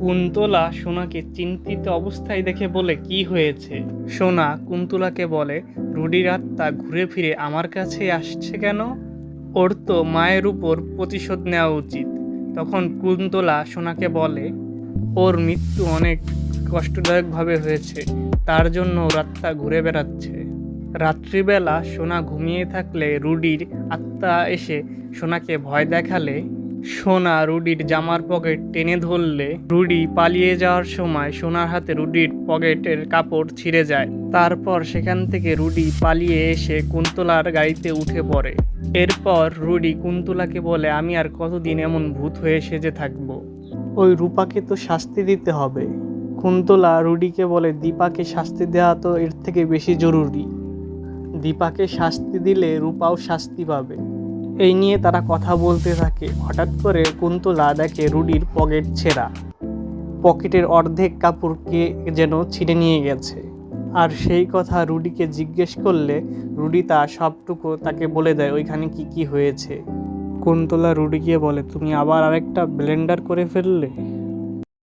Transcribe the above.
কুন্তলা সোনাকে চিন্তিত অবস্থায় দেখে বলে, কি হয়েছে? সোনা কুন্তলাকে বলে, রুডির আত্মা ঘুরে ফিরে আমার কাছে আসছে কেন? ওর তো মায়ের উপর প্রতিশোধ নেওয়া উচিত। তখন কুন্তলা সোনাকে বলে, ওর মৃত্যু অনেক কষ্টদায়কভাবে হয়েছে। তার জন্য আত্মা ঘুরে বেড়াচ্ছে। রাত্রিবেলা সোনা ঘুমিয়ে থাকলে রুডির আত্মা এসে সোনাকে ভয় দেখালে সোনা রুডির জামার পকেট টেনে ধরলে রুডি পালিয়ে যাওয়ার সময় সোনার হাতে রুডির পকেটের কাপড় ছিঁড়ে যায়। তারপর সেখান থেকে রুডি পালিয়ে এসে কুন্তলার গাড়িতে উঠে পড়ে। এরপর রুডি কুন্তলাকে বলে, আমি আর কতদিন এমন ভূত হয়ে সেজে থাকব? ওই রূপাকে তো শাস্তি দিতে হবে। কুন্তলা রুডিকে বলে, দীপাকে শাস্তি দেওয়া তো এর থেকে বেশি জরুরি। দীপাকে শাস্তি দিলে রূপাও শাস্তি পাবে। এই নিয়ে তারা কথা বলতে থাকে। হঠাৎ করে কুন্তলা দেখে রুডির পকেট ছেঁড়া। পকেটের অর্ধেক কাপড়কে যেন ছিঁড়ে নিয়ে গেছে। আর সেই কথা রুডিকে জিজ্ঞেস করলে রুডি তা সবটুকু তাকে বলে দেয়, ওইখানে কি কি হয়েছে? কুন্তলা রুডিকে বলে, তুমি আবার আরেকটা ব্লেন্ডার করে ফেললে?